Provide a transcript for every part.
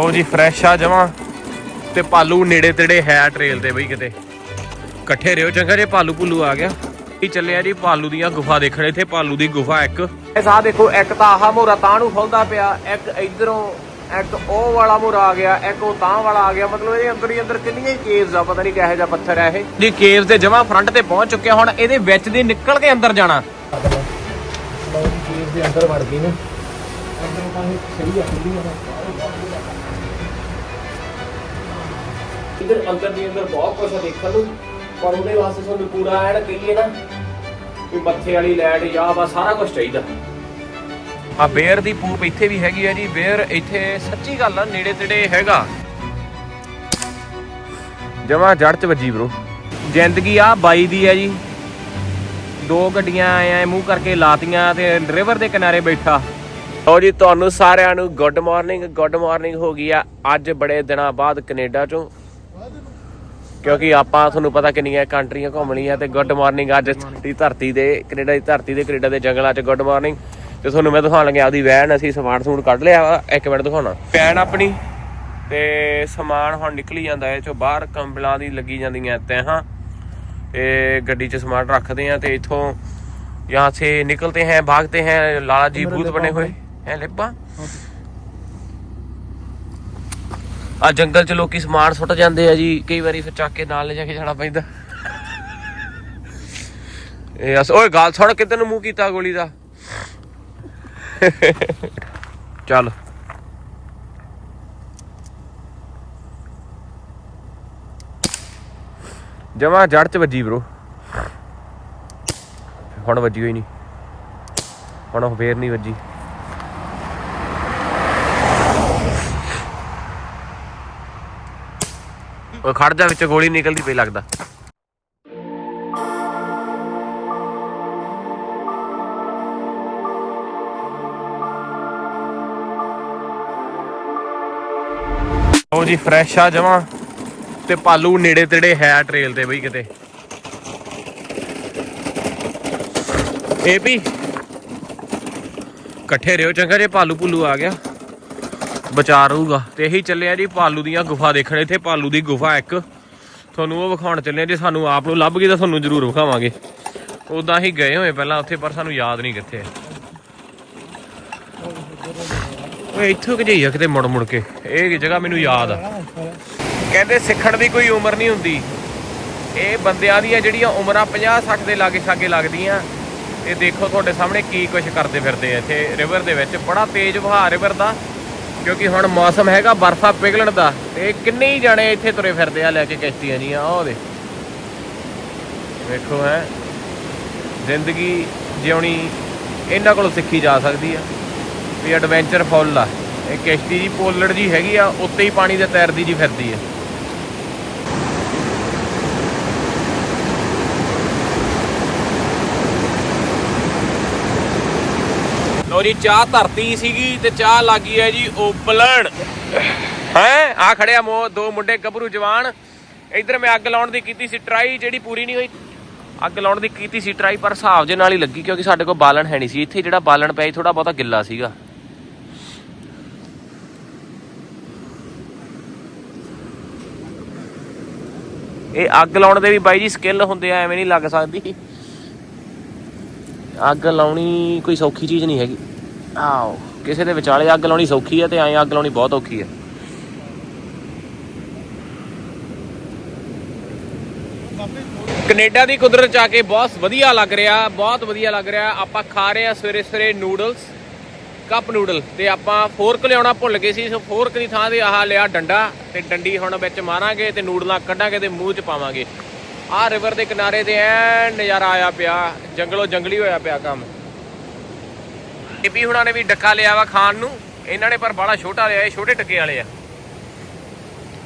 ਉਹ ਜੀ ਫਰੈਸ਼ ਆ ਜਮਾ। ਤੇ ਪਾਲੂ ਨੇੜੇ ਤੇੜੇ ਹੈ ਟ੍ਰੇਲ ਤੇ ਬਈ ਕਿਤੇ। ਇਕੱਠੇ ਰਿਓ ਚੰਗਾ ਜੇ ਪਾਲੂ ਪੁੱਲੂ ਆ ਗਿਆ। ਇਹ ਚੱਲਿਆ ਜੀ ਪਾਲੂ ਦੀਆਂ ਗੁਫਾ ਦੇਖਣ ਇੱਥੇ ਪਾਲੂ ਦੀ ਗੁਫਾ ਇੱਕ। ਇਹ ਸਾਹ ਦੇਖੋ ਇੱਕ ਤਾਂ ਆਹ ਮੋਰਾ ਤਾਂ ਨੂੰ ਖੁੱਲਦਾ ਪਿਆ ਇੱਕ ਇਧਰੋਂ ਇੱਕ ਉਹ ਵਾਲਾ ਮੋਰਾ ਆ ਗਿਆ ਇੱਕ ਉਹ ਤਾਂ ਵਾਲਾ ਆ ਗਿਆ। ਮਤਲਬ ਇਹਦੇ ਅੰਦਰ ਹੀ ਅੰਦਰ ਕਿੰਨੀਆਂ ਹੀ ਕੇਵਸ ਆ ਪਤਾ ਨਹੀਂ ਕਿਹੋ ਜਿਹਾ ਪੱਥਰ ਹੈ ਇਹ। ਜੀ ਕੇਵਸ ਦੇ ਜਮਾ ਫਰੰਟ ਤੇ ਪਹੁੰਚ ਚੁੱਕਿਆ ਹੁਣ ਇਹਦੇ ਵਿੱਚ ਦੀ ਨਿਕਲ ਕੇ ਅੰਦਰ ਜਾਣਾ। ਲਓ ਜੀ ਕੇਸ ਦੇ ਅੰਦਰ ਵੜ ਗਏ ਨੇ। ਅੰਦਰ ਤਾਂ ਇਹ ਸਹੀ ਆ ਖੁੱਲੀ ਆ। ਇਧਰ ਅੰਦਰ ਦੀ ਅੰਦਰ ਬਹੁਤ ਕੁਝ ਆ ਦੇਖਣ ਨੂੰ ਪਰ ਉਹਦੇ ਵਾਸਤੇ ਤੁਹਾਨੂੰ ਪੂਰਾ ਐਨ ਕਹੀਏ ਨਾ ਵੀ ਮੱਥੇ ਵਾਲੀ ਲਾਈਟ ਜਾਂ ਬਸ ਸਾਰਾ ਕੁਝ ਚਾਹੀਦਾ। ਆ ਬੇਅਰ ਦੀ ਪੂਪ ਇੱਥੇ ਵੀ ਹੈਗੀ ਆ ਜੀ ਬੇਅਰ ਇੱਥੇ ਸੱਚੀ ਗੱਲ ਆ ਨੇੜੇ ਤੇੜੇ ਹੈਗਾ। ਜਮਾ ਜੜ ਚ ਵੱਜੀ ਬ్రో ਜ਼ਿੰਦਗੀ ਆ ਬਾਈ ਦੀ ਆ ਜੀ। ਦੋ ਗੱਡੀਆਂ ਐ ਮੂੰਹ ਕਰਕੇ ਲਾਤੀਆਂ ਤੇ ਰਿਵਰ ਦੇ ਕਿਨਾਰੇ ਬੈਠਾ। ਲਓ ਜੀ ਤੁਹਾਨੂੰ ਸਾਰਿਆਂ ਨੂੰ ਗੁੱਡ ਮਾਰਨਿੰਗ ਗੁੱਡ ਮਾਰਨਿੰਗ ਹੋ ਗਈ ਆ। ਅੱਜ ਬੜੇ ਦਿਨਾਂ ਬਾਅਦ ਕੈਨੇਡਾ ਚੋਂ ਕਿਉਂਕਿ ਆਪਾਂ ਤੁਹਾਨੂੰ ਪਤਾ ਕਿੰਨੀਆਂ ਕੰਟਰੀਆਂ ਘੁੰਮ ਤੇ ਗੁੱਡ ਮਾਰਨਿੰਗ ਅੱਜ ਦੀ ਧਰਤੀ ਦੇ ਕੈਨੇਡਾ ਦੀ ਧਰਤੀ ਦੇ ਕੈਨੇਡਾ ਦੇ ਜੰਗਲਾਂ 'ਚ ਗੁੱਡ ਮਾਰਨਿੰਗ ਤੇ ਤੁਹਾਨੂੰ ਮੈਂ ਦਿਖਾਉਣ ਲੱਗਿਆ ਆਪਦੀ ਵੈਨ ਅਸੀਂ ਸਮਾਨ ਸਮੂਨ ਕੱਢ ਲਿਆ ਇੱਕ ਮਿੰਟ ਦਿਖਾਉਣਾ। ਵੈਨ ਆਪਣੀ ਤੇ ਸਮਾਨ ਹੁਣ ਨਿਕਲੀ ਜਾਂਦਾ ਹੈ ਚੋਂ ਬਾਹਰ ਕੰਬਲਾਂ ਦੀ ਲੱਗੀ ਜਾਂਦੀਆਂ ਤਹਾਂ ਤੇ ਗੱਡੀ 'ਚ ਸਮਾਨ ਰੱਖਦੇ ਆ ਤੇ ਇਥੋਂ ਯਹਾਂ ਸੇ ਨਿਕਲਤੇ ਹੈ ਭਾਗਤੇ ਹੈ ਲਾਲਾ ਜੀ ਬੂਤ ਬਣੇ ਹੋਏ। ਹੈ ਲਿਪਾ? ਆ ਜੰਗਲ ਚ ਲੋਕੀ ਸਮਾਨ ਸੁੱਟ ਜਾਂਦੇ ਆ ਜੀ, ਕਈ ਵਾਰੀ ਫਿਰ ਚੱਕ ਕੇ ਨਾਲ ਲੈ ਜਾ ਕੇ ਜਾਣਾ ਪੈਂਦਾ। ਇਹ ਅਸ ਓਏ, ਗਾਲ ਸੁਣ ਕਿੱਧਰ ਨੂੰ ਮੂੰਹ ਕੀਤਾ ਗੋਲੀ ਦਾ। ਚੱਲ। ਜਮਾ ਜੜ ਚ ਵੱਜੀ ਬ్రో ਹੁਣ ਵੱਜੀ ਹੋਈ ਨਹੀਂ ਹੁਣ ਫੇਰ ਨਹੀਂ ਵੱਜੀ। ਉਹ ਖੜ ਜਾ ਵਿੱਚ ਗੋਲੀ ਨਿਕਲਦੀ ਪਈ ਲੱਗਦਾ। ਉਹ ਜੀ ਫਰੈਸ਼ ਆ ਜਮਾ ਤੇ ਪਾਲੂ ਨੇੜੇ ਤੇੜੇ ਹੈ ਟ੍ਰੇਲ ਤੇ ਬਈ ਕਿਤੇ। ਇਹ ਵੀ ਇਕੱਠੇ ਰਿਓ ਚੰਗਾ ਜੇ ਪਾਲੂ ਪੁੱਲੂ ਆ ਗਿਆ। ਬਚਾ ਰਹੂਗਾ। ਤੇ ਇਹੀ ਚੱਲਿਆ ਜੀ ਪਾਲੂ ਦੀਆਂ ਗੁਫਾ ਦੇਖਣ। ਇੱਥੇ ਪਾਲੂ ਦੀ ਗੁਫਾ ਇੱਕ। ਤੁਹਾਨੂੰ ਉਹ ਵਿਖਾਉਣ ਚੱਲੇ ਜੇ ਸਾਨੂੰ ਆਪ ਨੂੰ ਲੱਭ ਗਈ ਤਾਂ ਤੁਹਾਨੂੰ ਜ਼ਰੂਰ ਵਿਖਾਵਾਂਗੇ। ਉਦਾਂ ਹੀ ਗਏ ਹੋਏ ਪਹਿਲਾਂ ਉੱਥੇ, ਪਰ ਸਾਨੂੰ ਯਾਦ ਨਹੀਂ ਕਿੱਥੇ ਓਏ, ਇੱਥੋਂ ਕਿ ਜਾਈਆ ਕਿਤੇ ਮੁੜ ਮੁੜ ਕੇ। ਇਹ ਜਗ੍ਹਾ ਮੈਨੂੰ ਯਾਦ ਆ। ਕਹਿੰਦੇ ਸਿੱਖਣ ਦੀ ਕੋਈ ਉਮਰ ਨਹੀਂ ਹੁੰਦੀ। ਇਹ ਬੰਦਿਆਂ ਦੀਆਂ ਜਿਹੜੀਆਂ ਉਮਰਾਂ 50 60 ਦੇ ਲਾਗੇ ਛਾਗੇ ਲੱਗਦੀਆਂ, ਇਹ ਦੇਖੋ ਤੁਹਾਡੇ ਸਾਹਮਣੇ ਕੀ ਕੁਝ ਕਰਦੇ ਫਿਰਦੇ ਆ ਇੱਥੇ। ਰਿਵਰ ਦੇ ਵਿੱਚ ਬੜਾ ਤੇਜ਼ ਵਹਾਅ ਰਿਵਰ ਦਾ। ਕਿਉਂਕਿ ਹੁਣ ਮੌਸਮ ਹੈਗਾ ਬਰਫਾ ਪਿਘਲਣ ਦਾ ਤੇ ਕਿੰਨੇ ਹੀ ਜਾਣੇ ਇੱਥੇ ਤੁਰੇ ਫਿਰਦੇ ਆ ਲੈ ਕੇ ਕਿਸ਼ਤੀਆਂ ਜੀਆਂ, ਆਹ ਉਹਦੇ ਵੇਖੋ ਹੈ, ਜ਼ਿੰਦਗੀ ਜਿਉਣੀ ਇਹਨਾਂ ਕੋਲੋਂ ਸਿੱਖੀ ਜਾ ਸਕਦੀ ਆ ਵੀ ਐਡਵੈਂਚਰ ਫੁੱਲ ਆ। ਇਹ ਕਿਸ਼ਤੀ ਜੀ, ਪੋਲੜ ਜੀ ਹੈਗੀ ਆ, ਉੱਤੇ ਹੀ ਪਾਣੀ ਦੇ ਤੈਰਦੀ ਜੀ ਫਿਰਦੀ ਆ। ਲੋ ਜੀ ਚਾਹ ਧਰਤੀ ਸੀਗੀ ਤੇ ਚਾਹ ਲੱਗੀ ਹੈ ਜੀ ਉਬਲਣ ਹੈ? ਆ ਖੜਿਆ ਮੋ ਦੋ ਮੁੰਡੇ ਗੱਭਰੂ ਜਵਾਨ। ਇਧਰ ਮੈਂ ਅੱਗ ਲਾਉਣ ਦੀ ਕੀਤੀ ਸੀ ਟਰਾਈ, ਜਿਹੜੀ ਪੂਰੀ ਨਹੀਂ ਹੋਈ। ਅੱਗ ਲਾਉਣ ਦੀ ਕੀਤੀ ਸੀ ਟਰਾਈ, ਪਰ ਹਿਸਾਬ ਜੇ ਨਾਲ ਹੀ ਲੱਗੀ, ਕਿਉਂਕਿ ਸਾਡੇ ਕੋਲ ਬਾਲਣ ਹੈ ਨਹੀਂ ਸੀ। ਇੱਥੇ ਜਿਹੜਾ ਬਾਲਣ ਪਿਆ ਥੋੜਾ ਬਹੁਤਾ ਗਿੱਲਾ ਸੀਗਾ। ਇਹ ਅੱਗ ਲਾਉਣ ਦੇ ਵੀ ਬਾਈ ਜੀ ਸਕਿੱਲ ਹੁੰਦੇ ਆ, ਐਵੇਂ ਨਹੀਂ ਲੱਗ ਸਕਦੀ। ਅੱਗ ਲਾਉਣੀ ਕੋਈ ਸੌਖੀ ਚੀਜ਼ ਨਹੀਂ ਹੈਗੀ। ਆਓ ਕਿਸੇ ਦੇ ਵਿਚਾਲੇ ਅੱਗ ਲਾਉਣੀ ਸੌਖੀ ਹੈ ਤੇ ਐਂ ਅੱਗ ਲਾਉਣੀ ਬਹੁਤ ਔਖੀ ਹੈ ਕੈਨੇਡਾ ਦੀ ਕੁਦਰਤ ਚ ਕੇ ਬਹੁਤ ਵਧੀਆ ਲੱਗ ਰਿਹਾ, ਬਹੁਤ ਵਧੀਆ ਲੱਗ ਰਿਹਾ। ਆਪਾਂ ਖਾ ਰਹੇ ਆ ਸਵੇਰੇ ਸਵੇਰੇ ਨੂਡਲਸ, ਕੱਪ ਨੂਡਲ ਤੇ ਆਪਾਂ ਫੋਰਕ ਲਿਆਉਣਾ ਭੁੱਲ ਗਏ ਸੀ, ਸੋ ਫੋਰਕ ਦੀ ਥਾਂ ਤੇ ਆਹ ਲਿਆ ਡੰਡਾ ਤੇ ਡੰਡੀ ਹੁਣ ਵਿੱਚ ਮਾਰਾਂਗੇ ਤੇ ਨੂਡਲਾਂ ਕੱਢਾਂਗੇ ਤੇ ਮੂੰਹ ਚ ਪਾਵਾਂਗੇ। ਆਹ ਰਿਵਰ ਦੇ ਕਿਨਾਰੇ ਤੇ ਐ ਨਜ਼ਾਰਾ ਆਇਆ ਪਿਆ, ਜੰਗਲੋ ਜੰਗਲੀ ਹੋਇਆ ਪਿਆ ਕੰਮ। ਬੀਬੀ ਹੁਣਾਂ ਨੇ ਵੀ ਡੱਕਾ ਲਿਆ ਵਾ ਖਾਣ ਨੂੰ। ਇਹਨਾਂ ਨੇ ਪਰ ਬੜਾ ਛੋਟਾ ਲਿਆ, ਇਹ ਛੋਟੇ ਡੱਕੇ ਵਾਲੇ ਆ।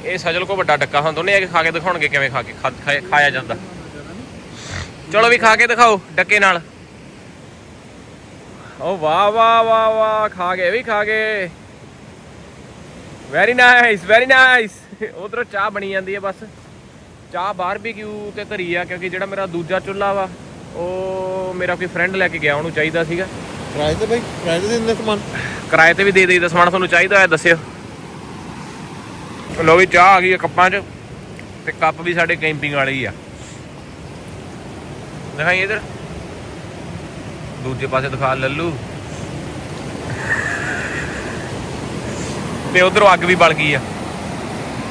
ਇਹ ਸਜਲ ਕੋ ਵੱਡਾ ਡੱਕਾ ਹੁੰਦਾ, ਉਹਨੇ ਆ ਕੇ ਖਾ ਕੇ ਦਿਖਾਉਣਗੇ ਕਿਵੇਂ ਖਾ ਕੇ ਖਾਇਆ- ਜਾਂਦਾ। ਚਲੋ ਵੀ ਖਾ ਕੇ ਦਿਖਾਓ ਡੱਕੇ ਨਾਲ। ਓ ਵਾਹ ਵਾਹ ਵਾਹ ਵਾਹ, ਖਾ ਗਏ ਵੀ ਖਾ ਗਏ। ਵੈਰੀ ਨਾਈਸ ਵੈਰੀ ਨਾਈਸ ਉਧਰੋਂ ਚਾਹ ਬਣੀ ਜਾਂਦੀ ਹੈ ਬਸ। ਚਾਹ ਬਾਰਬੀਕਿਊ ਤੇ ਧਰੀ ਆ, ਕਿਉਂਕਿ ਜਿਹੜਾ ਮੇਰਾ ਦੂਜਾ ਚੁੱਲ੍ਹਾ ਵਾ, ਉਹ ਮੇਰਾ ਕੋਈ ਫਰੈਂਡ ਲੈ ਕੇ ਗਿਆ, ਉਹਨੂੰ ਚਾਹੀਦਾ ਸੀਗਾ। ਕਿਰਾਏ ਤੇ ਬਈ, ਕਿਰਾਏ ਤੇ ਦਿੰਦੇ ਸਮਾਨ। ਕਿਰਾਏ ਤੇ ਵੀ ਦੇ ਦੇਈਦਾ ਸਮਾਨ ਤੁਹਾਨੂੰ ਚਾਹੀਦਾ ਹੋਇਆ, ਦੱਸਿਓ। ਲੋ ਵੀ, ਚਾਹ ਆ ਗਈ ਆ ਕੱਪਾਂ 'ਚ, ਤੇ ਕੱਪ ਵੀ ਸਾਡੇ ਕੈਂਪਿੰਗ ਵਾਲੇ ਹੀ ਆ। ਦਿਖਾਈ ਇਧਰ। ਦੂਜੇ ਪਾਸੇ ਦਿਖਾ ਲੱਲੂ। ਤੇ ਉਧਰੋਂ ਅੱਗ ਵੀ ਬਲ ਗਈ ਆ।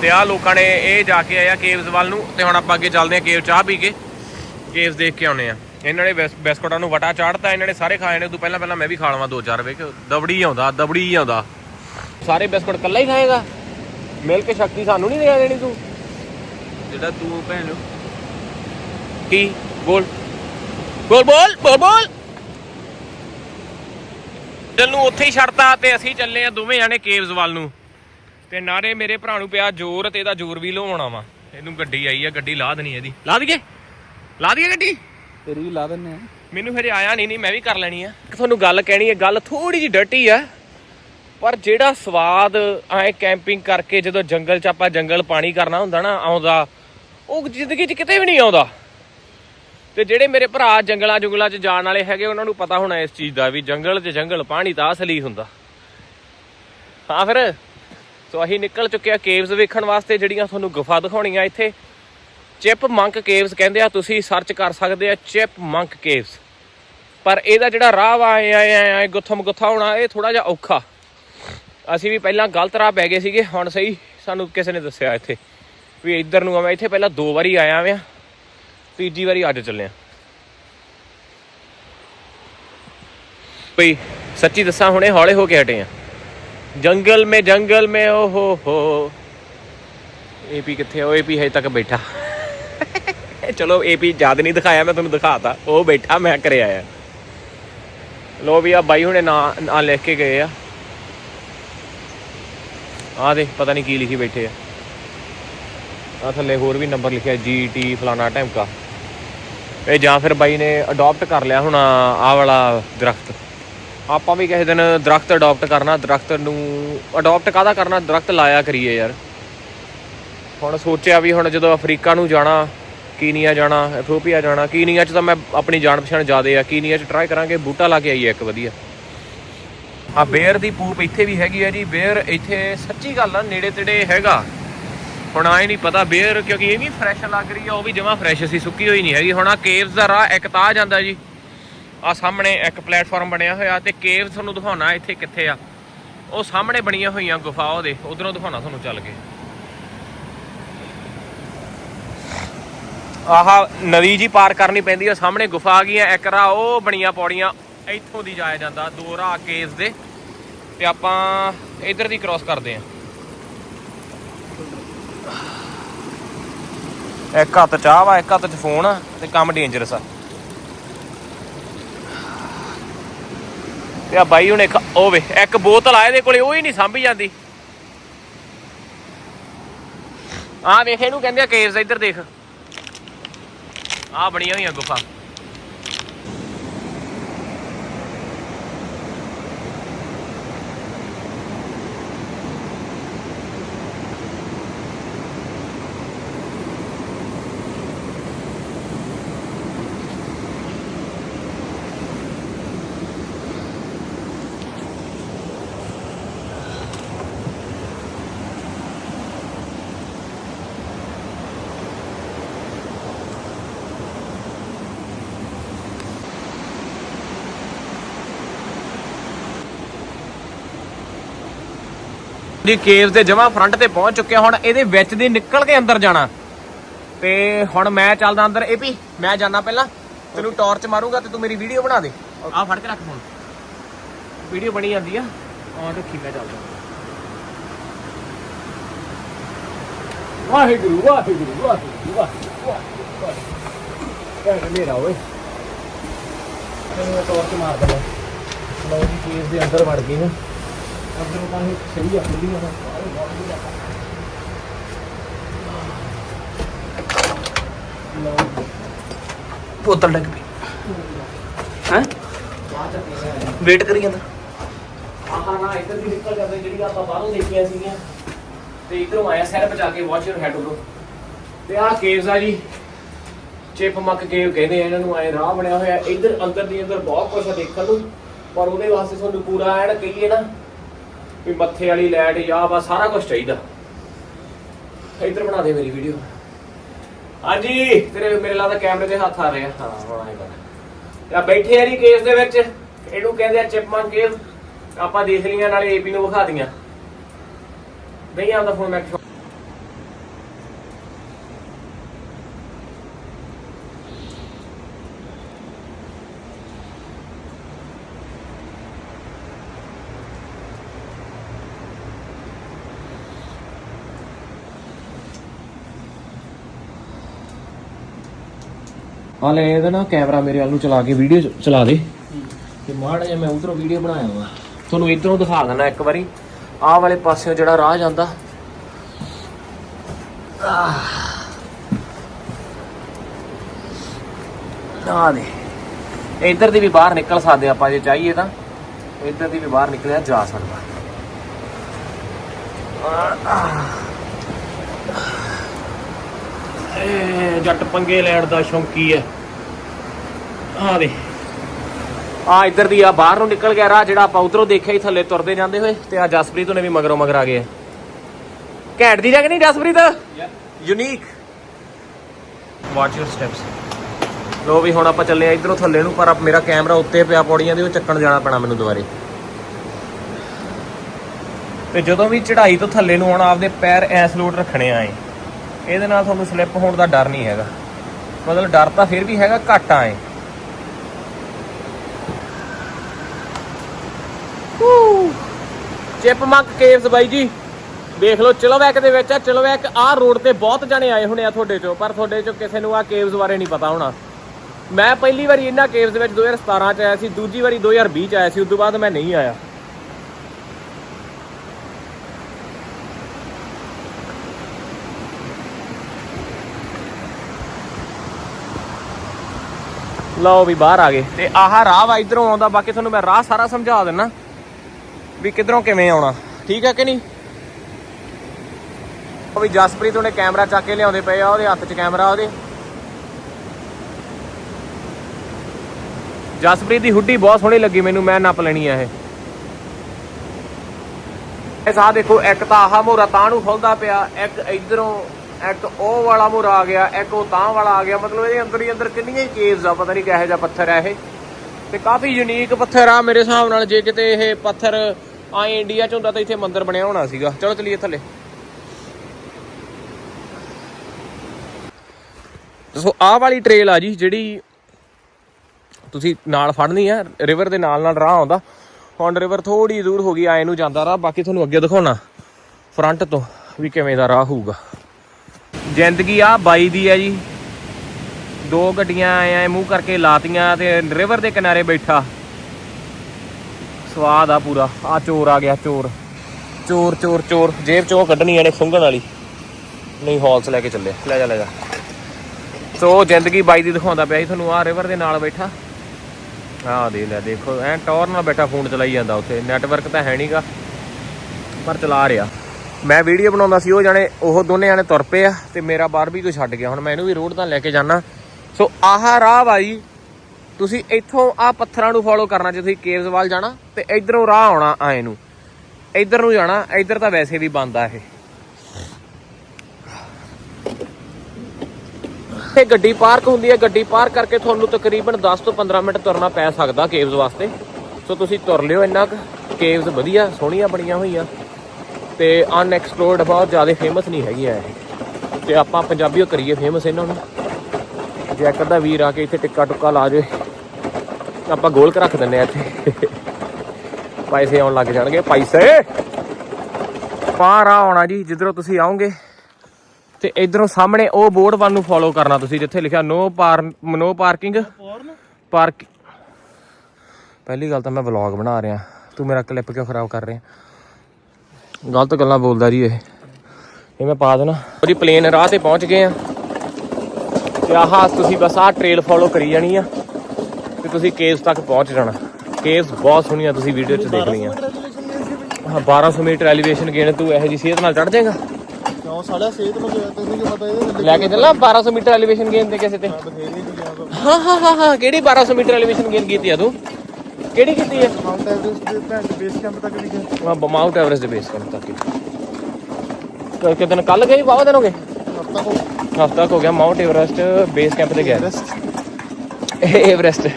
ਤੇ ਆ ਲੋਕਾਂ ਨੇ ਇਹ ਜਾ ਕੇ ਆਇਆ ਕੇਵਸ ਵੱਲ ਨੂੰ, ਤੇ ਹੁਣ ਆਪਾਂ ਅੱਗੇ ਚੱਲਦੇ ਆ ਕੇਵ ਚਾਹ ਪੀ ਕੇ। ਕੇਵਸ ਦੇਖ ਕੇ ਆਉਨੇ ਆ। ਇਹਨਾਂ ਨੇ ਬਿਸ- ਬਿਸਕੁਟਾਂ ਨੂੰ ਵਟਾ ਚਾੜਤਾ ਇਹਨਾਂ ਨੇ ਸਾਰੇ ਖਾਏ ਨੇ ਉਦੋਂ ਪਹਿਲਾਂ ਪਹਿਲਾਂ ਮੈਂ ਵੀ ਖਾ ਲਵਾਂ ਦੋ ਚਾਰ ਵੇਖ ਦਬੜੀ ਆਉਂਦਾ ਦਬੜੀ ਆਉਂਦਾ। ਸਾਰੇ ਬਿਸਕੁਟ ਕੱਲਾ ਹੀ ਖਾਏਗਾ? ਮਿਲ ਕੇ ਸ਼ਕਤੀ ਸਾਨੂੰ ਨਹੀਂ ਦੇ ਦੇਣੀ ਤੂੰ? ਜਿਹੜਾ ਤੂੰ ਭੈਣ ਨੂੰ। ਕੀ? ਬੋਲ। ਬੋਲ ਬੋਲ ਬੋਲ ਬੋਲ। ਦਿਲ ਨੂੰ ਉੱਥੇ ਹੀ ਛੱਡਤਾ ਤੇ ਅਸੀਂ ਚੱਲੇ ਆ ਦੋਵੇਂ ਜਾਣੇ ਕੇਵਸ ਵੱਲ ਨੂੰ। ਤੇ ਨਾਰੇ ਮੇਰੇ ਭਰਾ ਨੂੰ ਪਿਆ ਜ਼ੋਰ ਤੇ ਇਹਦਾ ਜ਼ੋਰ ਵੀ ਲਵਾਉਣਾ ਵਾ। ਇਹਨੂੰ ਗੱਡੀ ਆਈ ਆ ਗੱਡੀ ਲਾ ਦੇਣੀ ਇਹਦੀ। ਲਾ ਦਈਏ? ਲਾ ਦਈਏ ਗੱਡੀ? ਤੇਰੀ ਵੀ ਲਾ ਦਿੰਨੇ ਆ। ਮੈਨੂੰ ਹਜੇ ਆਇਆ ਨਹੀਂ ਨਹੀਂ ਮੈਂ ਵੀ ਕਰ ਲੈਣੀ ਆ। ਤੁਹਾਨੂੰ ਗੱਲ ਕਹਿਣੀ ਹੈ ਗੱਲ ਥੋੜੀ ਜਿਹੀ ਡਰਟੀ ਆ, ਪਰ ਜਿਹੜਾ ਸਵਾਦ ਐ ਕੈਂਪਿੰਗ ਕਰਕੇ ਜਦੋਂ ਜੰਗਲ 'ਚ ਆਪਾਂ ਜੰਗਲ ਪਾਣੀ ਕਰਨਾ ਹੁੰਦਾ ਨਾ, ਆਉਂਦਾ, ਉਹ ਜ਼ਿੰਦਗੀ 'ਚ ਕਿਤੇ ਵੀ ਨਹੀਂ ਆਉਂਦਾ। ਤੇ ਜਿਹੜੇ ਮੇਰੇ ਭਰਾ ਜੰਗਲਾਂ ਜੁਗਲਾਂ 'ਚ ਜਾਣ ਵਾਲੇ ਹੈਗੇ, ਉਹਨਾਂ ਨੂੰ ਪਤਾ ਹੋਣਾ ਇਸ ਚੀਜ਼ ਦਾ ਵੀ ਜੰਗਲ 'ਚ ਜੰਗਲ ਪਾਣੀ ਤਾਂ ਅਸਲੀ ਹੁੰਦਾ। ਹਾਂ ਫਿਰ, ਸੋ ਅਸੀਂ ਨਿਕਲ ਚੁੱਕੇ ਆ ਕੇਵਸ ਵੇਖਣ ਵਾਸਤੇ, ਜਿਹੜੀਆਂ ਤੁਹਾਨੂੰ ਗੁਫਾ ਦਿਖਾਉਣੀਆਂ ਇੱਥੇ। ਚਿਪ ਮੰਕ ਕੇਵਸ ਕਹਿੰਦੇ ਆ, ਤੁਸੀਂ ਸਰਚ ਕਰ ਸਕਦੇ ਆ ਚਿਪ ਮੰਕ ਕੇਵਸ। ਪਰ ਇਹਦਾ ਜਿਹੜਾ ਰਾਹ ਵਾ ਐ ਐ ਐ, ਗੁੱਥਮ ਗੁੱਥਾ ਹੋਣਾ ਇਹ ਥੋੜਾ ਜਿਹਾ ਔਖਾ। ਅਸੀਂ ਵੀ ਪਹਿਲਾਂ ਗਲਤ ਰਾਹ ਪੈ ਗਏ ਸੀਗੇ, ਹੁਣ ਸਹੀ ਸਾਨੂੰ ਕਿਸੇ ਨੇ ਦੱਸਿਆ ਇੱਥੇ। ਵੀ ਇੱਧਰ ਨੂੰ ਆ ਇੱਥੇ ਪਹਿਲਾਂ ਦੋ ਵਾਰੀ ਆਇਆ ਵਾਂ, ਤੀਜੀ ਵਾਰੀ ਅੱਜ ਚੱਲਿਆ। ਆ ਭਈ ਸੱਚੀ ਦੱਸਾਂ, ਹੁਣੇ ਹੌਲੇ ਹੋ ਕੇ ਹਟੇ ਆ। ਜੰਗਲ ਮੇ ਜੰਗਲ ਮੇ ਓ ਹੋ। ਹੋ ਏਪੀ ਕਿੱਥੇ ਆ? ਉਹ ਏਪੀ ਹਜੇ ਤੱਕ ਬੈਠਾ। ਚਲੋ ਏਪੀ ਯਾਦ ਨਹੀਂ ਦਿਖਾਇਆ, ਮੈਂ ਤੁਹਾਨੂੰ ਦਿਖਾਤਾ। ਉਹ ਬੈਠਾ, ਮੈਂ ਕਰੇ ਆਇਆ। ਲੋ ਵੀ ਆ ਬਾਈ ਹੁਣੇ ਨਾਂ ਨਾਂ ਲਿਖ ਕੇ ਗਏ ਆ। ਆ ਦੇ ਪਤਾ ਨਹੀਂ ਕੀ ਲਿਖੀ ਬੈਠੇ ਆ। ਆ ਥੱਲੇ ਹੋਰ ਵੀ ਨੰਬਰ ਲਿਖਿਆ ਟੀ ਫਲਾਣਾ ਟੈਂਕਾ ਇਹ ਜਾਂ ਫਿਰ ਬਾਈ ਨੇ ਅਡਾਪਟ ਕਰ ਲਿਆ ਹੁਣ ਆ ਵਾਲਾ ਦਰਖਤ। ਆਪਾਂ ਵੀ ਕਿਸੇ ਦਿਨ ਦਰਖਤ ਅਡਾਪਟ ਕਰਨਾ, ਦਰਖਤ ਨੂੰ ਅਡਾਪਟ ਕਾਹਦਾ ਕਰਨਾ? ਦਰਖਤ ਲਾਇਆ ਕਰੀਏ ਯਾਰ। ਹੁਣ ਸੋਚਿਆ ਵੀ ਹੁਣ ਜਦੋਂ ਅਫਰੀਕਾ ਨੂੰ ਜਾਣਾ, ਕੀਨੀਆ ਜਾਣਾ, ਇਥੋਪੀਆ ਜਾਣਾ, ਕੀਨੀਆ 'ਚ ਤਾਂ ਮੈਂ ਆਪਣੀ ਜਾਣ ਪਛਾਣ ਜ਼ਿਆਦੇ ਆ, ਕੀਨੀਆ 'ਚ ਟਰਾਈ ਕਰਾਂਗੇ, ਬੂਟਾ ਲਾ ਕੇ ਆਈਏ ਇੱਕ ਵਧੀਆ। ਆ ਬੇਅਰ ਦੀ ਪੂਪ ਇੱਥੇ ਵੀ ਹੈਗੀ ਆ ਜੀ ਬੇਅਰ ਇੱਥੇ ਸੱਚੀ ਗੱਲ ਆ, ਨੇੜੇ ਤੇੜੇ ਹੈਗਾ। ਹੁਣ ਆਏ ਨਹੀਂ ਪਤਾ ਬੇਅਰ ਕਿਉਂਕਿ ਇਹ ਵੀ ਫਰੈਸ਼ ਲੱਗ ਰਹੀ ਆ, ਉਹ ਵੀ ਜਮਾ ਫਰੈਸ਼ ਸੀ, ਸੁੱਕੀ ਹੋਈ ਨਹੀਂ ਹੈਗੀ। ਹੁਣ ਆ ਕੇਵਸ ਦਾ ਰਾਹ ਇੱਕ ਤਾਂ ਆ ਜਾਂਦਾ ਜੀ। ਆ ਸਾਹਮਣੇ ਇੱਕ ਪਲੇਟਫਾਰਮ ਬਣਿਆ ਹੋਇਆ ਤੇ ਕੇਵਸ ਤੁਹਾਨੂੰ ਦਿਖਾਉਣਾ ਇੱਥੇ ਕਿੱਥੇ ਆ। ਉਹ ਸਾਹਮਣੇ ਬਣੀਆਂ ਹੋਈਆਂ ਗੁਫਾ ਉਹਦੇ, ਉਧਰੋਂ ਦਿਖਾਉਣਾ ਤੁਹਾਨੂੰ ਚੱਲ ਕੇ। ਆਹ ਨਦੀ ਜੀ ਪਾਰ ਕਰਨੀ ਪੈਂਦੀ ਆ, ਸਾਹਮਣੇ ਗੁਫਾ ਆ ਗਈਆਂ ਇੱਕ ਰਾਹ ਉਹ ਬਣੀਆਂ ਪੌੜੀਆਂ, ਇੱਥੋਂ ਦੀ ਜਾਇਆ ਜਾਂਦਾ, ਦੋ ਰਾਹ ਕੇਵਸ ਦੇ, ਤੇ ਆਪਾਂ ਇਧਰ ਦੀ ਕ੍ਰਾਸ ਕਰਦੇ ਆ। ਇੱਕ ਹੱਥ ਚਾਹ ਵਾ, ਇੱਕ ਹੱਥ 'ਚ ਫੋਨ ਆ, ਤੇ ਕੰਮ ਡੇਂਜਰਸ ਆ। ਤੇ ਆ ਬਾਈ ਹੁਣ ਇੱਕ, ਉਹ ਵੇ, ਇੱਕ ਬੋਤਲ ਆ, ਇਹਦੇ ਕੋਲੇ ਉਹ ਹੀ ਨਹੀਂ ਸੰਭੀ ਜਾਂਦੀ। ਆ ਵੇਖ, ਇਹਨੂੰ ਕਹਿੰਦੇ ਆ ਕੇਵਸ ਇੱਧਰ ਦੇਖ। ਆ ਬਣੀਆਂ ਹੋਈਆਂ ਗੁਫਾ। ਜੀ ਕੇਵਸ ਦੇ ਜਮਾ ਫਰੰਟ ਤੇ ਪਹੁੰਚ ਚੁੱਕੇ ਹਾਂ। ਹੁਣ ਇਹਦੇ ਵਿੱਚ ਦੀ ਨਿਕਲ ਕੇ ਅੰਦਰ ਜਾਣਾ। ਤੇ ਹੁਣ ਮੈਂ ਚੱਲਦਾ ਅੰਦਰ। ਇਹ ਵੀ ਮੈਂ ਜਾਣਾ ਪਹਿਲਾਂ। ਤੈਨੂੰ ਟਾਰਚ ਮਾਰੂੰਗਾ ਤੇ ਤੂੰ ਮੇਰੀ ਵੀਡੀਓ ਬਣਾ ਦੇ। ਆਹ ਫੜ ਕੇ ਰੱਖ ਹੁਣ ਵੀਡੀਓ ਬਣੀ ਜਾਂਦੀ ਆ। ਆਹ ਰੱਖੀ ਮੈਂ ਚੱਲਦਾ। ਵਾਹਿਗੁਰੂ ਵਾਹਿਗੁਰੂ ਵਾਹਿਗੁਰੂ ਵਾਹਿਗੁਰੂ ਇਹ ਮੇਰਾ ਓਏ। ਤੈਨੂੰ ਟੋਰਚ ਮਾਰ ਦਵਾਂ ਲਓ ਜੀ ਕੇਸ ਦੇ ਅੰਦਰ ਵੜ ਗਏ ਨੇ ਅੰਦਰੋਂ ਤਾਂ ਇਹ ਸਹੀ ਆ ਖੁੱਲੀ ਆ ਲਓ ਬੋਤਲ ਡੱਗ ਪਈ। ਹੈ? ਵੇਟ ਕਰੀ ਜਾਂਦਾ। ਆਹ ਨਾ ਇੱਧਰ ਦੀ ਨਿਕਲ ਜਾਂਦੇ ਜਿਹੜੀ ਆਪਾਂ ਬਾਹਰੋਂ ਦੇਖੀਆਂ ਸੀਗੀਆਂ। ਤੇ ਇਧਰੋਂ ਆਇਆ ਸਿਰ ਬਚਾ ਕੇ ਵਾਚ ਯੂਰ ਹੈਡ ਬ్రో ਤੇ ਆਹ ਕੇਵਸ ਆ ਜੀ। ਚਿਪ ਮੱਕ ਕੇਵ ਕਹਿੰਦੇ ਆ ਇਹਨਾਂ ਨੂੰ ਆਏ ਰਾਹ ਬਣਿਆ ਹੋਇਆ। ਇੱਧਰ ਅੰਦਰ ਦੀ ਅੰਦਰ ਬਹੁਤ ਕੁਝ ਆ ਦੇਖਣ ਨੂੰ। ਪਰ ਉਹਦੇ ਵਾਸਤੇ ਤੁਹਾਨੂੰ ਪੂਰਾ ਐਨ ਕਹੀਏ ਨਾ ਵੀ ਮੱਥੇ ਵਾਲੀ ਲਾਈਟ ਜਾਂ ਵਾ ਸਾਰਾ ਕੁਝ ਚਾਹੀਦਾ। ਇੱਧਰ ਬਣਾ ਦੇ ਮੇਰੀ ਵੀਡੀਓ ਹਾਂਜੀ, ਤੇਰੇ ਮੇਰੇ ਲੱਗਦਾ ਕੈਮਰੇ ਦੇ ਹੱਥ ਆ ਰਹੇ ਆ। ਹਾਂ ਹੁਣ ਆਏਗਾ ਤੇ ਆ ਬੈਠੇ ਆ ਜੀ ਕੇਸ ਦੇ ਵਿੱਚ। ਇਹਨੂੰ ਕਹਿੰਦੇ ਆ ਚਿਪਮੰਕ ਕੇਸ ਆਪਾਂ ਦੇਖ ਲਈਆਂ, ਨਾਲੇ ਏਪੀ ਨੂੰ ਵਿਖਾ ਦੀਆਂ ਨਹੀਂ ਆਉਂਦਾ ਫੋਨ ਮੈਂ ਕਿਹਾ- ਹਾਂ ਲੈ ਇਹਦਾ ਨਾ ਕੈਮਰਾ ਮੇਰੇ ਵੱਲ ਨੂੰ ਚਲਾ ਕੇ ਵੀਡੀਓ ਚਲਾ ਦੇ। ਤੇ ਮਾੜਾ ਜਿਹਾ ਮੈਂ ਉਧਰੋਂ ਵੀਡੀਓ ਬਣਾਇਆ ਵਾ। ਤੁਹਾਨੂੰ ਇਧਰੋਂ ਦਿਖਾ ਦਿੰਦਾ ਇੱਕ ਵਾਰੀ। ਆਹ ਵਾਲੇ ਪਾਸਿਓਂ ਜਿਹੜਾ ਰਾਹ ਜਾਂਦਾ। ਆ ਦੇ। ਇੱਧਰ ਦੀ ਵੀ ਬਾਹਰ ਨਿਕਲ ਸਕਦੇ ਆਪਾਂ ਜੇ ਚਾਹੀਏ ਤਾਂ। ਇੱਧਰ ਦੀ ਵੀ ਬਾਹਰ ਨਿਕਲਿਆ ਜਾ ਸਕਦਾ। ਏ ਜੱਟ ਪੰਗੇ ਲੈਣ ਦਾ ਸ਼ੌਂਕੀ ਹੈ? ਆ ਦੇ ਆ ਇੱਧਰ ਦੀ ਆ ਬਾਹਰ ਨੂੰ ਨਿਕਲ ਗਿਆ ਰਾਹ ਜਿਹੜਾ ਆਪਾਂ ਉਧਰੋਂ ਦੇਖਿਆ ਹੀ ਥੱਲੇ ਤੁਰਦੇ ਜਾਂਦੇ ਹੋਏ। ਤੇ ਆ ਜਸਪ੍ਰੀਤ ਨੇ ਵੀ ਮਗਰੋਂ ਮਗਰ ਆ ਗਏ ਆ। ਘੈਂਟ ਦੀ ਜਗ੍ਹਾ ਨਹੀਂ Jaspreet? Unique watch your steps ਲੋ ਵੀ ਹੁਣ ਆਪਾਂ ਚੱਲੇ ਆ ਇਧਰੋਂ ਥੱਲੇ ਨੂੰ ਪਰ ਮੇਰਾ ਕੈਮਰਾ ਉੱਤੇ ਪਿਆ ਪੌੜੀਆਂ ਦੇ ਉਹ ਚੱਕਣ ਜਾਣਾ ਪੈਣਾ ਮੈਨੂੰ ਦੁਬਾਰੇ। ਤੇ ਜਦੋਂ ਵੀ ਚੜ੍ਹਾਈ ਤੋਂ ਥੱਲੇ ਨੂੰ ਆਉਣਾ ਆਪਦੇ ਪੈਰ ਐਸ ਲੋਟ ਰੱਖਣੇ ਆਏ ਇਹਦੇ ਨਾਲ ਤੁਹਾਨੂੰ ਸਲਿੱਪ ਹੋਣ ਦਾ ਡਰ ਨਹੀਂ ਹੈਗਾ। ਮਤਲਬ ਡਰ ਤਾਂ ਫਿਰ ਵੀ ਹੈਗਾ, ਘੱਟ ਆਏ ਚਿਪਮੰਕ ਕੇਵਸ ਬਾਈ ਜੀ। ਦੇਖ ਲਓ, ਚਿਲੋਵੈਕ ਦੇ ਵਿੱਚ ਆ। ਚਿਲੋਵੈਕ ਆਹ ਰੋਡ ਤੇ ਬਹੁਤ ਜਣੇ ਆਏ ਹੋਣੇ ਆ ਤੁਹਾਡੇ ਚੋਂ, ਪਰ ਤੁਹਾਡੇ ਚੋਂ ਕਿਸੇ ਨੂੰ ਆ ਕੇਵਸ ਬਾਰੇ ਨਹੀਂ ਪਤਾ ਹੋਣਾ। ਮੈਂ ਪਹਿਲੀ ਵਾਰੀ ਇਹਨਾਂ ਕੇਵਸ ਦੇ ਵਿੱਚ 2017 ਚ ਆਇਆ ਸੀ, ਦੂਜੀ ਵਾਰੀ 2020 ਚ ਆਇਆ ਸੀ, ਉਸ ਤੋਂ ਬਾਅਦ ਮੈਂ ਨਹੀਂ ਆਇਆ। ਲਓ ਵੀ ਬਾਹਰ ਆ ਗਏ। ਤੇ ਆਹ ਰਾਹ ਵਾ, ਇਧਰੋਂ ਆਉਂਦਾ, ਬਾਕੀ ਤੁਹਾਨੂੰ ਮੈਂ ਰਾਹ ਸਾਰਾ ਸਮਝਾ ਦਿੰਨਾ ਵੀ ਕਿਧਰੋਂ ਕਿਵੇਂ ਆਉਣਾ। ਠੀਕ ਹੈ ਕਿ ਨਹੀਂ? ਉਹ ਵੀ ਜਸਪ੍ਰੀਤ ਉਹਨੇ ਕੈਮਰਾ ਚੱਕ ਕੇ ਲਿਆਉਂਦੇ ਪਏ ਆ, ਉਹਦੇ ਹੱਥ 'ਚ ਕੈਮਰਾ ਉਹਦੇ। ਜਸਪ੍ਰੀਤ ਦੀ ਹੁੱਡੀ ਬਹੁਤ ਸੋਹਣੀ ਲੱਗੀ ਮੈਨੂੰ, ਮੈਂ ਨੱਪ ਲੈਣੀ ਆ ਇਹ। ਇਹ ਸਾਹ ਦੇਖੋ, ਇੱਕ ਤਾਂ ਆਹ ਮੋਰਾ ਤਾਂ ਨੂੰ ਖੁੱਲਦਾ ਪਿਆ, ਇੱਕ ਇਧਰੋਂ ਇੱਕ ਉਹ ਵਾਲਾ ਮੋਰਾ ਆ ਗਿਆ, ਇੱਕ ਉਹ ਤਾਂ ਵਾਲਾ ਆ ਗਿਆ। ਮਤਲਬ ਇਹਦੇ ਅੰਦਰ ਹੀ ਅੰਦਰ ਕਿੰਨੀਆਂ ਹੀ ਕੇਵਸ ਆ, ਪਤਾ ਨਹੀਂ ਕਿਹੋ ਜਿਹਾ ਪੱਥਰ ਆ ਇਹ। ਤੇ ਕਾਫੀ ਯੂਨੀਕ ਪੱਥਰ ਆ ਮੇਰੇ ਹਿਸਾਬ ਨਾਲ, ਜੇ ਕਿਤੇ ਇਹ ਪੱਥਰ ਆਏ ਇੰਡੀਆ ਚ ਹੁੰਦਾ ਤਾਂ ਇੱਥੇ ਮੰਦਿਰ ਬਣਿਆ ਹੋਣਾ ਸੀਗਾ। ਚਲੋ ਚਲੀਏ ਥੱਲੇ। ਸੋ ਆਹ ਵਾਲੀ ਟ੍ਰੇਲ ਆ ਜੀ, ਜਿਹੜੀ ਤੁਸੀਂ ਨਾਲ ਫੜਨੀ ਆ ਰਿਵਰ ਦੇ ਨਾਲ ਨਾਲ ਰਾਹ ਆਉਂਦਾ। ਹੁਣ ਰਿਵਰ ਥੋੜੀ ਦੂਰ ਹੋ ਗਈ, ਆਏ ਨੂੰ ਜਾਂਦਾ ਰਾਹ, ਬਾਕੀ ਤੁਹਾਨੂੰ ਅੱਗੇ ਦਿਖਾਉਣਾ। ਫਰੰਟ ਤੋਂ ਵੀ ਕਿਵੇਂ ਦਾ ਰਾਹ ਹੋਊਗਾ। ਜ਼ਿੰਦਗੀ ਆ ਬਾਈ ਦੀ ਹੈ ਜੀ। ਦੋ ਗੱਡੀਆਂ ਐ ਮੂੰਹ ਕਰਕੇ ਲਾਤੀਆਂ ਤੇ ਰਿਵਰ ਦੇ ਕਿਨਾਰੇ ਬੈਠਾ। ਸਵਾਦ ਆ ਪੂਰਾ। ਆ ਚੋਰ ਆ ਗਿਆ, ਚੋਰ। ਚੋਰ ਚੋਰ ਚੋਰ। ਜੇਬ ਚੋਂ ਕੱਢਣੀ ਇਹਨੇ ਸੁੰਘਣ ਵਾਲੀ। ਨਹੀਂ, ਹੌਲਸ ਲੈ ਕੇ ਚੱਲੇ। ਲੈ ਜਾ ਲੈ ਜਾ। ਸੋ, ਜ਼ਿੰਦਗੀ ਬਾਈ ਦੀ ਦਿਖਾਉਂਦਾ ਪਿਆ ਜੀ ਤੁਹਾਨੂੰ। ਆ ਰਿਵਰ ਦੇ ਨਾਲ ਬੈਠਾ। ਆਹ ਦੇ ਲੈ, ਦੇਖੋ। ਐ ਟੌਰ ਨਾਲ ਬੈਠਾ, ਫੋਨ ਚਲਾਈ ਜਾਂਦਾ ਉੱਥੇ। ਨੈਟਵਰਕ ਤਾਂ ਹੈ ਨਹੀਂਗਾ ਪਰ ਚਲਾ ਰਿਹਾ। ਮੈਂ ਵੀਡੀਓ ਬਣਾਉਂਦਾ ਸੀ, ਉਹ ਜਾਣੇ, ਉਹ ਦੋਨੇ ਜਾਣੇ ਤੁਰ ਪਏ ਆ ਤੇ ਮੇਰਾ ਬਾਹਰ ਵੀ ਕੋਈ ਛੱਡ ਗਿਆ। ਹੁਣ ਮੈਂ ਇਹਨੂੰ ਵੀ ਰੋਡ ਤਾਂ ਲੈ ਕੇ ਜਾਣਾ ਸੋ ਆਹ ਰਾਹ ਬਾਈ, ਤੁਸੀਂ ਇੱਥੋਂ ਆ ਪੱਥਰਾਂ ਨੂੰ ਫੋਲੋ ਕਰਨਾ, ਜੇ ਤੁਸੀਂ ਕੇਵਸ ਵੱਲ ਜਾਣਾ ਤੇ ਇਧਰੋਂ ਰਾਹ ਆਉਣਾ ਆਏ ਨੂੰ ਇਧਰ ਨੂੰ ਜਾਣਾ, ਇਧਰ ਤਾਂ ਵੈਸੇ ਵੀ ਬੰਦ ਆ ਇਹ। ਇਹ ਗੱਡੀ ਪਾਰਕ ਹੁੰਦੀ ਹੈ, ਗੱਡੀ ਪਾਰਕ ਕਰਕੇ ਤੁਹਾਨੂੰ ਤਕਰੀਬਨ 10 ਤੋਂ 15 ਮਿੰਟ ਤੁਰਨਾ ਪੈ ਸਕਦਾ ਕੇਵਸ ਵਾਸਤੇ। ਸੋ ਤੁਸੀਂ ਤੁਰ ਲਿਓ ਇੰਨਾ ਕੁ। ਕੇਵਸ ਵਧੀਆ, ਸੋਹਣੀਆਂ ਬਣੀਆਂ ਹੋਈਆਂ। ਤੇ ਅਨਐਕਸਪਲੋਰਡ ਬਹੁਤ ਜ਼ਿਆਦਾ ਫੇਮਸ ਨਹੀਂ ਹੈਗੀਆਂ ਇਹ। ਤੇ ਆਪਾਂ ਪੰਜਾਬੀਓ ਕਰੀਏ ਫੇਮਸ ਇਹਨਾਂ ਨੂੰ। ਜੇ ਇੱਕ ਅੱਧਾ ਵੀਰ ਆ ਕੇ ਇੱਥੇ ਟਿੱਕਾ ਟੁੱਕਾ ਲਾ ਜੇ, ਆਪਾਂ ਗੋਲ ਕੇ ਰੱਖ ਦਿੰਨੇ ਆ ਇੱਥੇ। ਪੈਸੇ ਆਉਣ ਲੱਗ ਜਾਣਗੇ, ਪੈਸੇ! ਪਾਰ ਆ ਆਉਣਾ ਜੀ, ਜਿੱਧਰੋਂ ਤੁਸੀਂ ਆਓਗੇ। ਤੇ ਇਧਰੋਂ ਸਾਹਮਣੇ ਉਹ ਬੋਰਡ ਵੱਲ ਨੂੰ ਫੋਲੋ ਕਰਨਾ ਤੁਸੀਂ, ਜਿੱਥੇ ਲਿਖਿਆ ਨੋ ਪਾਰ ਨੋ ਪਾਰਕਿੰਗ ਪਾਰਕ ਪਹਿਲੀ ਗੱਲ ਤਾਂ ਮੈਂ ਵਲੌਗ ਬਣਾ ਰਿਹਾ। ਤੂੰ ਮੇਰਾ ਕਲਿੱਪ ਕਿਉਂ ਖਰਾਬ ਕਰ ਰਿਹਾ? ਗਲਤ ਗੱਲਾਂ ਬੋਲਦਾ ਜੀ ਇਹ। ਇਹ ਮੈਂ ਪਾ ਦੇਣਾ। ਉਹਦੀ ਪਲੇਨ ਰਾਹ ਤੇ ਪਹੁੰਚ ਗਏ ਆ। ਤੇ ਆਹ ਤੁਸੀਂ ਬਸ ਆਹ ਟ੍ਰੇਲ ਫੋਲੋ ਕਰੀ ਜਾਣੀ ਆ। ਤੇ ਤੁਸੀਂ ਕੇਵਸ ਤੱਕ ਪਹੁੰਚ ਜਾਣਾ। ਕੇਵਸ ਬਹੁਤ ਸੋਹਣੀਆਂ ਤੁਸੀਂ ਵੀਡੀਓ 'ਚ ਦੇਖ ਲਈਆਂ। ਹਾਂ 1200 ਮੀਟਰ ਐਲੀਵੇਸ਼ਨ ਗੇਣ ਤੂੰ ਇਹੋ ਜੀ ਸਿਹਤ ਨਾਲ ਚੜ ਜਾਏਗਾ? ਕਿਉਂ? ਸਾਲਿਆ ਸਿਹਤ ਨੂੰ ਗਿਆ ਤੈਨੂੰ ਕੀ ਪਤਾ ਇਹਦੇ ਲੈ ਕੇ ਚੱਲਾਂ 1200 ਮੀਟਰ ਐਲੀਵੇਸ਼ਨ ਗੇਨ ਤੇ ਕਿਸੇ ਤੇ? ਹਾਂ ਹਾਂ ਹਾਂ ਕਿਹੜੀ 1200 ਮੀਟਰ ਐਲੀਵੇਸ਼ਨ ਗੇਨ ਕੀਤੀ ਆ ਤੂੰ? ਕਿਹੜੀ ਕੀਤੀ ਹੈ? ਮਾਊਂਟ ਐਵਰੈਸਟ ਦੇ ਭੈਣ ਬੇਸ ਕੈਂਪ ਤੱਕ ਵੀ ਗਿਆ ਹਾਂ ਮਾਊਂਟ ਐਵਰੈਸਟ ਦੇ ਬੇਸ ਕੈਂਪ ਤੱਕ ਕ- ਕਿਦਨ ਕੱਲ ਗਏ ਬਾਵਾ ਦਿਨ ਹੋ ਗਏ? ਹਫਤਾ ਕੋ ਹਫਤਾ ਹੋ ਗਿਆ ਮਾਊਂਟ ਐਵਰੈਸਟ ਬੇਸ ਕੈਂਪ ਤੇ ਗਿਆ। ਐਵਰੈਸਟ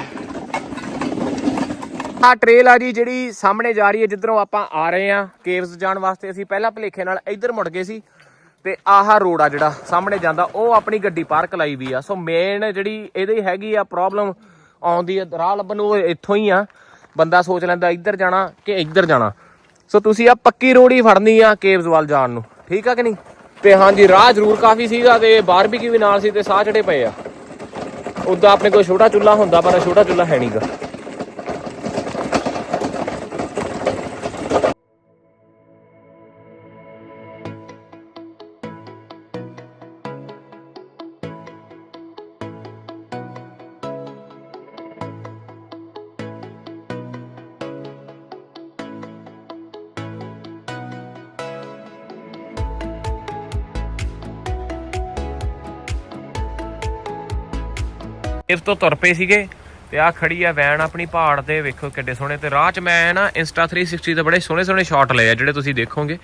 ਆ ਟ੍ਰੇਲ ਆ ਜੀ ਜਿਹੜੀ ਸਾਹਮਣੇ ਜਾ ਰਹੀ ਹੈ ਜਿੱਧਰੋਂ ਆਪਾਂ ਆ ਰਹੇ ਆ ਕੇਵਸ ਜਾਣ ਵਾਸਤੇ। ਅਸੀਂ ਪਹਿਲਾਂ ਭਲੇਖੇ ਨਾਲ ਇੱਧਰ ਮੁੜ ਗਏ ਸੀ ਤੇ ਆਹ ਰੋਡ ਆ ਜਿਹੜਾ ਸਾਹਮਣੇ ਜਾਂਦਾ ਉਹ ਆਪਣੀ ਗੱਡੀ ਪਾਰਕ ਲਾਈ ਵੀ ਆ। ਸੋ ਮੇਨ ਜਿਹੜੀ ਇਹਦੀ ਹੈਗੀ ਆ ਪ੍ਰੋਬਲਮ ਆਉਂਦੀ ਆ ਰਾਹ ਲੱਭਣ ਨੂੰ ਉਹ ਇੱਥੋਂ ਹੀ ਆ। ਬੰਦਾ ਸੋਚ ਲੈਂਦਾ, ਇੱਧਰ ਜਾਣਾ ਕਿ ਇੱਧਰ ਜਾਣਾ। ਸੋ ਤੁਸੀਂ ਆ ਪੱਕੀ ਰੋਡ ਹੀ ਫੜਨੀ ਆ ਕੇਵਸ ਵੱਲ ਜਾਣ ਨੂੰ। ਠੀਕ ਆ ਕਿ ਨਹੀਂ? ਤੇ ਹਾਂਜੀ, ਰਾਹ ਜ਼ਰੂਰ ਕਾਫੀ ਸੀਗਾ ਤੇ ਬਾਰਬੀਕਿਊ ਵੀ ਨਾਲ ਸੀ ਤੇ ਸਾਹ ਚੜੇ ਪਏ ਆ। ਉਦਾਂ ਆਪਣੇ ਕੋਲ ਛੋਟਾ ਚੁੱਲ੍ਹਾ ਹੁੰਦਾ, ਪਰ ਛੋਟਾ ਚੁੱਲ੍ਹਾ ਹੈ ਨਹੀਂਗਾ ਇਸ ਤੋਂ ਤੁਰ ਪਏ ਸੀਗੇ ਤੇ ਆ ਖੜੀ ਆ ਵੈਨ ਆਪਣੀ ਪਹਾੜ ਤੇ ਵੇਖੋ ਕਿੱਡੇ ਸੋਹਣੇ ਤੇ ਰਾਹ 'ਚ ਮੈਂ ਨਾ ਇੰਸਟਾ 360 ਤੇ ਬੜੇ ਸੋਹਣੇ ਸੋਹਣੇ ਸ਼ਾਟ ਲਏ ਆ ਜਿਹੜੇ ਤੁਸੀਂ ਦੇਖੋਗੇ।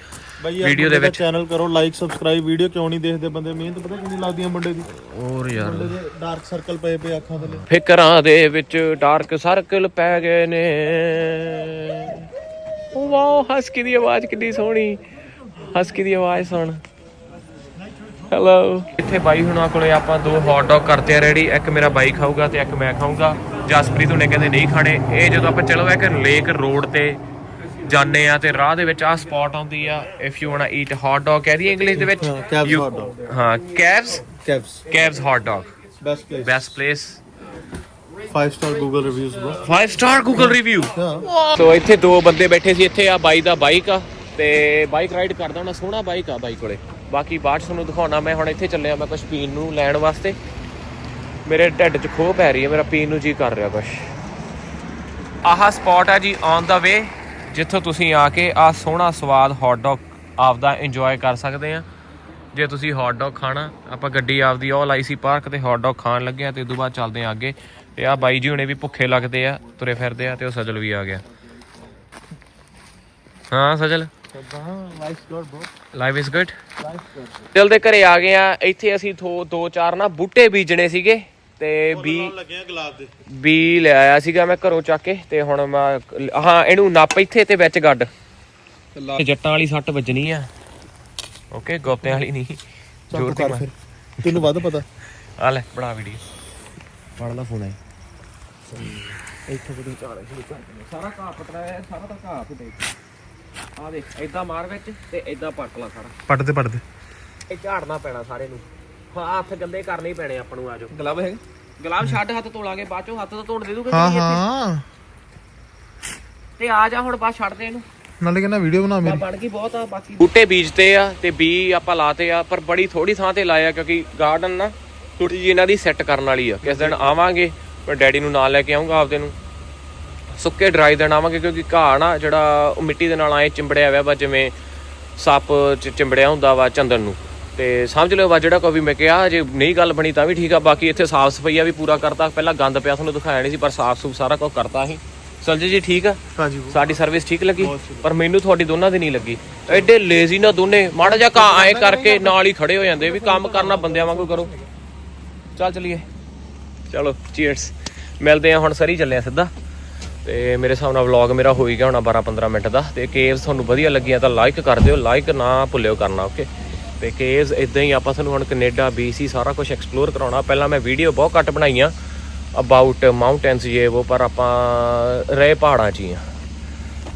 Video ਦੇ ਵਿੱਚ। ਚੈਨਲ ਕਰੋ ਲਾਈਕ ਸਬਸਕ੍ਰਾਈਬ ਵੀਡੀਓ ਕਿਉਂ ਨਹੀਂ ਦੇਖਦੇ ਬੰਦੇ? ਮਿਹਨਤ ਪਤਾ ਕਿੰਨੀ ਲੱਗਦੀ ਆ ਮੁੰਡੇ ਦੀ? ਹੋਰ ਯਾਰ। ਦੇ ਡਾਰਕ ਸਰਕਲ ਪਏ ਪਏ ਅੱਖਾਂ ਥੱਲੇ। ਫਿਕਰਾਂ ਦੇ ਵਿੱਚ ਡਾਰਕ ਸਰਕਲ ਪੈ ਗਏ ਨੇ। ਵਾਓ ਹਸਕੀ ਦੀ ਆਵਾਜ਼ ਕਿੰਨੀ ਸੋਹਣੀ। ਹਸਕੀ ਦੀ ਆਵਾਜ਼ ਸੁਣ। ਹੈਲੋ ਇੱਥੇ ਬਾਈ ਹੁਣਾਂ ਕੋਲੇ ਆਪਾਂ ਦੋ ਹੌਟ ਡੌਗ ਕਰਤੇ ਆ ਰੈਡੀ ਇੱਕ ਮੇਰਾ ਬਾਈ ਖਾਊਗਾ ਤੇ ਇੱਕ ਮੈਂ ਖਾਊਗਾ। ਜਸਪ੍ਰੀਤ ਹੁਣੇ ਕਹਿੰਦੇ ਨਹੀਂ ਖਾਣੇ। ਇਹ ਜਦੋਂ ਆਪਾਂ ਚਲੋ ਇੱਕ ਲੇਕ ਰੋਡ ਤੇ ਜਾਂਦੇ ਆ ਤੇ ਰਾਹ ਦੇ ਵਿੱਚ ਆ ਸਪੌਟ ਆਉਂਦੀ ਆ if you want eat hot dog ਕਹਦੀ English ਦੇ ਵਿੱਚ? ਹਾਂ, Cavs You- hot dog. ਹਾਂ Cavs caps Cavs hot dog best place best place 5 star Google reviews bro 5 star Google review so ਇੱਥੇ ਦੋ ਬੰਦੇ ਬੈਠੇ ਸੀ ਇੱਥੇ ਆ ਬਾਈ ਦਾ ਬਾਈਕ ਆ ਤੇ ਬਾਈਕ ਰਾਈਡ ਕਰਦਾ ਹੁਣ ਸੋਹਣਾ ਬਾਈਕ ਆ ਬਾਈ ਕੋਲੇ। ਬਾਕੀ ਬਾਅਦ 'ਚ ਤੁਹਾਨੂੰ ਦਿਖਾਉਣਾ, ਮੈਂ ਹੁਣ ਇੱਥੇ ਚੱਲਿਆ ਮੈਂ ਕੁਝ ਪੀਣ ਨੂੰ ਲੈਣ ਵਾਸਤੇ। ਮੇਰੇ ਢਿੱਡ 'ਚ ਖੋਹ ਪੈ ਰਹੀ ਹੈ, ਮੇਰਾ ਪੀਣ ਨੂੰ ਜੀ ਕਰ ਰਿਹਾ ਕੁਝ ਆਹ ਸਪੌਟ ਆ ਜੀ ਔਨ ਦਾ ਵੇ ਜਿੱਥੋਂ ਤੁਸੀਂ ਆ ਕੇ ਆ ਸੋਹਣਾ ਸਵਾਦ ਹੌਟ ਡੌਗ ਆਪਦਾ ਇੰਜੋਏ ਕਰ ਸਕਦੇ ਆ। ਜੇ ਤੁਸੀਂ ਹੌਟ ਡੌਗ ਖਾਣਾ, ਆਪਾਂ ਗੱਡੀ ਆਪਦੀ ਉਹ ਲਾਈ ਸੀ ਪਾਰਕ ਤੇ ਹੌਟ ਡੌਗ ਖਾਣ ਲੱਗੇ ਆ ਤੇ ਉਦੋਂ ਬਾਅਦ ਚੱਲਦੇ ਆ ਅੱਗੇ। ਤੇ ਆ ਬਾਈ ਜੀ ਹੁਣੇ ਵੀ ਭੁੱਖੇ ਲੱਗਦੇ ਆ, ਤੁਰੇ ਫਿਰਦੇ ਆ ਤੇ ਉਹ ਸਜਲ ਵੀ ਆ ਗਿਆ। ਹਾਂ ਸਜਲ? ਲਾਈਫ ਇਜ਼ ਗੁੱਡ ਦਿਲ ਦੇ ਘਰੇ ਆ ਗਏ ਆ। ਇੱਥੇ ਅਸੀਂ ਥੋ ਦੋ ਚਾਰ ਨਾ ਬੂਟੇ ਬੀਜਣੇ ਸੀਗੇ ਤੇ ਬੀ ਲੱਗੇ ਆ ਗੁਲਾਬ ਦੇ। ਬੀ ਲੈ ਆਇਆ ਸੀਗਾ ਮੈਂ ਘਰੋਂ ਚੱਕ ਕੇ ਤੇ ਹੁਣ ਮੈਂ ਹਾਂ ਇਹਨੂੰ ਨੱਪ ਇੱਥੇ ਤੇ ਵਿੱਚ ਗੱਡ। ਜੱਟਾਂ ਵਾਲੀ ਸੱਟ ਵੱਜਣੀ ਆ। ਓਕੇ ਗੋਪਿਆਂ ਵਾਲੀ ਨਹੀਂ। ਜ਼ੋਰ ਫਿਰ। ਤੈਨੂੰ ਵੱਧ ਪਤਾ। ਆ ਲੈ ਬਣਾ ਵੀਡੀਓ ਫੜ ਲਾ ਫੋਨ ਆਈ ਇੱਥੇ ਕਿਤੇ ਝਾੜੇ ਸਾਰਾ ਘਾਹ ਪਟਣਾ ਹੈ ਸਾਰਾ ਤਾਂ ਘਾਹ ਫੁੱਟੇ ਆ ਦੇਖ ਏਦਾਂ ਮਾਰ ਵਿੱਚ ਤੇ ਏਦਾਂ ਪੱਟ ਲਾ ਸਾਰਾ। ਪੜਦੇ ਪੜਦੇ ਇਹ ਝਾੜਨਾ ਪੈਣਾ ਸਾਰੇ ਨੂੰ। ਹਾਂ ਹੱਥ ਗੰਦੇ ਕਰਨੇ ਹੀ ਪੈਣੇ ਆਪਾਂ ਨੂੰ ਆਜੋ ਗਲਵ ਹੈ ਗਲਾਬ ਛੱਡ ਹੱਥ ਧੋ ਲਾਂਗੇ ਬਾਅਦ ਚੋਂ ਹੱਥ ਤਾਂ ਧੋਣ ਦੇ ਦੂਗਾ ਹਾਂ। ਹਾਂ। ਤੇ ਆ ਜਾ ਹੁਣ ਬਾਅਦ ਛੱਡ ਦੇ ਇਹਨੂੰ। ਨਾਲੇ ਕਹਿੰਦਾ ਵੀਡੀਓ ਬਣਾ ਮੇਰੀ। ਬਣ ਗਈ ਬਹੁਤ ਆ ਬਾਕੀ ਬੂਟੇ ਬੀਜਤੇ ਆ ਤੇ ਬੀ ਆਪਾਂ ਲਾਤੇ ਆ ਪਰ ਬੜੀ ਥੋੜੀ ਥਾਂ ਤੇ ਲਾਇਆ ਕਿਉਂਕਿ ਗਾਰਡਨ ਨਾ ਥੋੜੀ ਜਿਹੀ ਇਹਨਾਂ ਦੀ ਸੈੱਟ ਕਰਨ ਵਾਲੀ ਆ। ਕਿਸ ਦਿਨ ਆਵਾਂਗੇ ਮੈਂ ਡੈਡੀ ਨੂੰ ਨਾਲ ਲੈ ਕੇ ਆਉਂਗਾ ਆਪਦੇ ਨੂੰ। ਸੁੱਕੇ ਡਰਾਈ ਦਿਨ ਆਵਾਂਗੇ ਕਿਉਂਕਿ ਘਾਹ ਨਾ ਜਿਹੜਾ ਉਹ ਮਿੱਟੀ ਦੇ ਨਾਲ ਆਏ ਚਿੰਬੜਿਆ ਹੋਇਆ ਵਾ ਜਿਵੇਂ ਸੱਪ ਚ ਚਿੰਬੜਿਆ ਹੁੰਦਾ ਵਾ ਚੰਦਨ ਨੂੰ। ਤੇ ਸਮਝ ਲਿਓ ਵਾ ਜਿਹੜਾ ਕੋਈ ਮੈਂ ਕਿਹਾ ਜੇ ਨਹੀਂ ਗੱਲ ਬਣੀ ਤਾਂ ਵੀ ਠੀਕ ਆ ਬਾਕੀ ਇੱਥੇ ਸਾਫ਼ ਸਫਾਈਆ ਵੀ ਪੂਰਾ ਕਰਤਾ। ਪਹਿਲਾਂ ਗੰਦ ਪਿਆ ਤੁਹਾਨੂੰ ਦਿਖਾਇਆ ਨਹੀਂ ਸੀ ਪਰ ਸਾਫ਼ ਸੂਫ ਸਾਰਾ ਕੁਝ ਕਰਤਾ ਅਸੀਂ। ਸੰਜੇ ਜੀ ਠੀਕ ਆ? ਹਾਂਜੀ ਸਾਡੀ ਸਰਵਿਸ ਠੀਕ ਲੱਗੀ। ਪਰ ਮੈਨੂੰ ਤੁਹਾਡੀ ਦੋਨਾਂ ਦੀ ਨਹੀਂ ਲੱਗੀ। ਐਡੇ ਲੇਜ਼ੀ ਨਾ ਦੋਨੇ ਮਾੜਾ ਜਿਹਾ ਕਾ ਐ ਕਰਕੇ ਨਾਲ ਹੀ ਖੜੇ ਹੋ ਜਾਂਦੇ ਵੀ ਕੰਮ ਕਰਨਾ ਬੰਦਿਆਂ ਵਾਂਗੂ ਕਰੋ। ਚੱਲ ਚਲੀਏ। ਚਲੋ ਚੀਅਰਸ ਮਿਲਦੇ ਆ ਹੁਣ ਸਰੀ ਚੱਲੇ ਆ ਸਿੱਧਾ। ਤੇ ਮੇਰੇ ਹਿਸਾਬ ਨਾਲ ਵਲੌਗ ਮੇਰਾ ਹੋ ਹੀ ਗਿਆ ਹੋਣਾ 12 15 ਮਿੰਟ ਦਾ। ਤੇ ਕੇਵਸ ਤੁਹਾਨੂੰ ਵਧੀਆ ਲੱਗੀਆਂ ਤਾਂ ਲਾਈਕ ਕਰ ਦਿਓ ਲਾਈਕ ਨਾ ਭੁੱਲਿਓ ਕਰਨਾ ਓਕੇ ਤੇ ਕੇਵਸ ਇਦਾਂ ਹੀ ਆਪਾਂ ਤੁਹਾਨੂੰ ਹੁਣ ਕੈਨੇਡਾ BC ਸਾਰਾ ਕੁਝ ਐਕਸਪਲੋਰ ਕਰਾਉਣਾ। ਪਹਿਲਾਂ ਮੈਂ ਵੀਡੀਓ ਬਹੁਤ ਘੱਟ ਬਣਾਈਆਂ ਅਬਾਊਟ ਮਾਊਂਟੇਨਸ ਇਹ ਉਹ ਪਰ ਆਪਾਂ ਰਹੇ ਪਹਾੜਾਂ 'ਚ ਹੀ ਆ।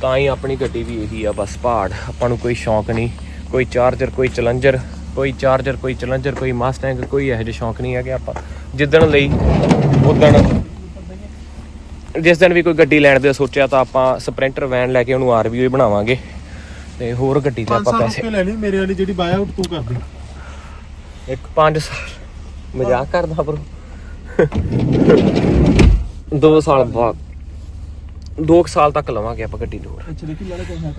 ਤਾਂ ਹੀ ਆਪਣੀ ਗੱਡੀ ਵੀ ਇਹੀ ਆ, ਬਸ ਪਹਾੜ। ਆਪਾਂ ਨੂੰ ਕੋਈ ਸ਼ੌਂਕ ਨਹੀਂ, ਕੋਈ ਚਾਰਜਰ ਕੋਈ ਚਲੰਜਰ, ਕੋਈ ਚਾਰਜਰ ਕੋਈ ਚਲੰਜਰ, ਕੋਈ ਮਸਟੈਂਗ ਕੋਈ ਇਹੋ ਜਿਹਾ ਸ਼ੌਂਕ ਨਹੀਂ ਹੈ ਕਿ ਆਪਾਂ। ਜਿੱਦਣ ਲਈ, ਉਦਣ ਜਿਸ ਦਿਨ ਵੀ ਕੋਈ ਗੱਡੀ ਲੈਣ ਦੇ ਸੋਚਿਆ ਤਾਂ ਆਪਾਂ ਸਪ੍ਰਿੰਟਰ ਵੈਨ ਲੈ ਕੇ ਉਹਨੂੰ ਆਰਵੀਓ ਹੀ ਬਣਾਵਾਂਗੇ ਤੇ ਹੋਰ ਗੱਡੀ ਤੇ ਆਪਾਂ 500 ਪੈਸੇ ਲੈ ਲਈ ਮੇਰੇ ਵਾਲੀ ਜਿਹੜੀ ਬਾਇਆ ਆਊਟ ਤੂੰ ਕਰ ਦੇ ਇੱਕ 5 ਸਾਲ। ਮਜ਼ਾਕ ਕਰਦਾ ਬਰੋ 2 ਸਾਲ ਬਾਅਦ। 2 ਸਾਲ ਤੱਕ ਲਵਾਂਗੇ ਆਪਾਂ ਗੱਡੀ ਦੂਰ ਅੱਛਾ ਦੇਖੀ ਲਾਲੇ ਕੋਈ ਹੈ